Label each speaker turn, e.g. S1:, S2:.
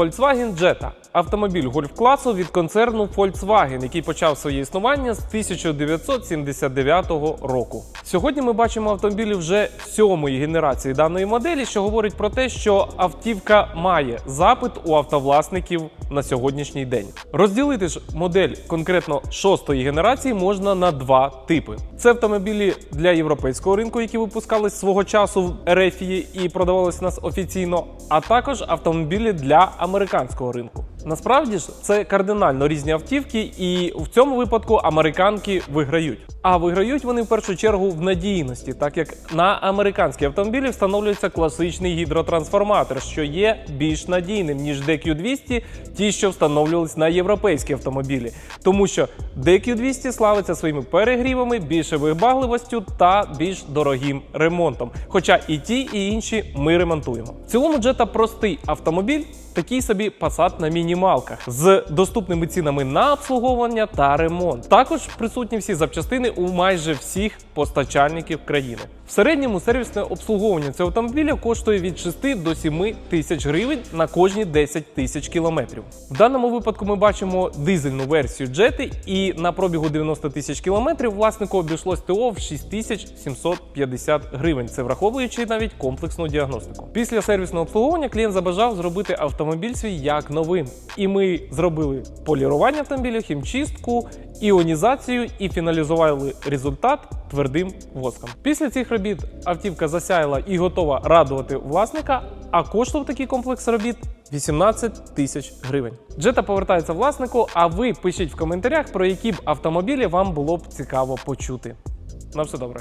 S1: Volkswagen Jetta – автомобіль гольф-класу від концерну Volkswagen, який почав своє існування з 1979 року. Сьогодні ми бачимо автомобілі вже сьомої генерації даної моделі, що говорить про те, що автівка має запит у автовласників на сьогоднішній день. Розділити ж модель конкретно шостої генерації можна на два типи: це автомобілі для європейського ринку, які випускались свого часу в Ерефії і продавалися у нас офіційно, а також автомобілі для американського ринку. Насправді ж це кардинально різні автівки, і в цьому випадку американки виграють. А виграють вони в першу чергу в надійності, так як на американські автомобілі встановлюється класичний гідротрансформатор, що є більш надійним ніж DQ200, ті, що встановлювались на європейські автомобілі, тому що DQ200 славиться своїми перегрівами, більшою вибагливостю та більш дорогим ремонтом. Хоча і ті, і інші ми ремонтуємо. В цілому джета простий автомобіль. Такий собі Passat на мінімалках з доступними цінами на обслуговування та ремонт. Також присутні всі запчастини у майже всіх постачальників країни. В середньому сервісне обслуговування цього автомобіля коштує від 6 до 7 тисяч гривень на кожні 10 тисяч кілометрів. В даному випадку ми бачимо дизельну версію Jetta і на пробігу 90 тисяч кілометрів власнику обійшлось ТО в 6750 гривень. Це враховуючи навіть комплексну діагностику. Після сервісного обслуговування клієнт забажав зробити автомобіль свій як новим. І ми зробили полірування автомобіля, хімчистку, іонізацію і фіналізували результат твердим воском. Після цих робіт автівка засяяла і готова радувати власника. А коштував такий комплекс робіт 18 тисяч гривень. Джета повертається власнику. А ви пишіть в коментарях, про які б автомобілі вам було б цікаво почути. На все добре.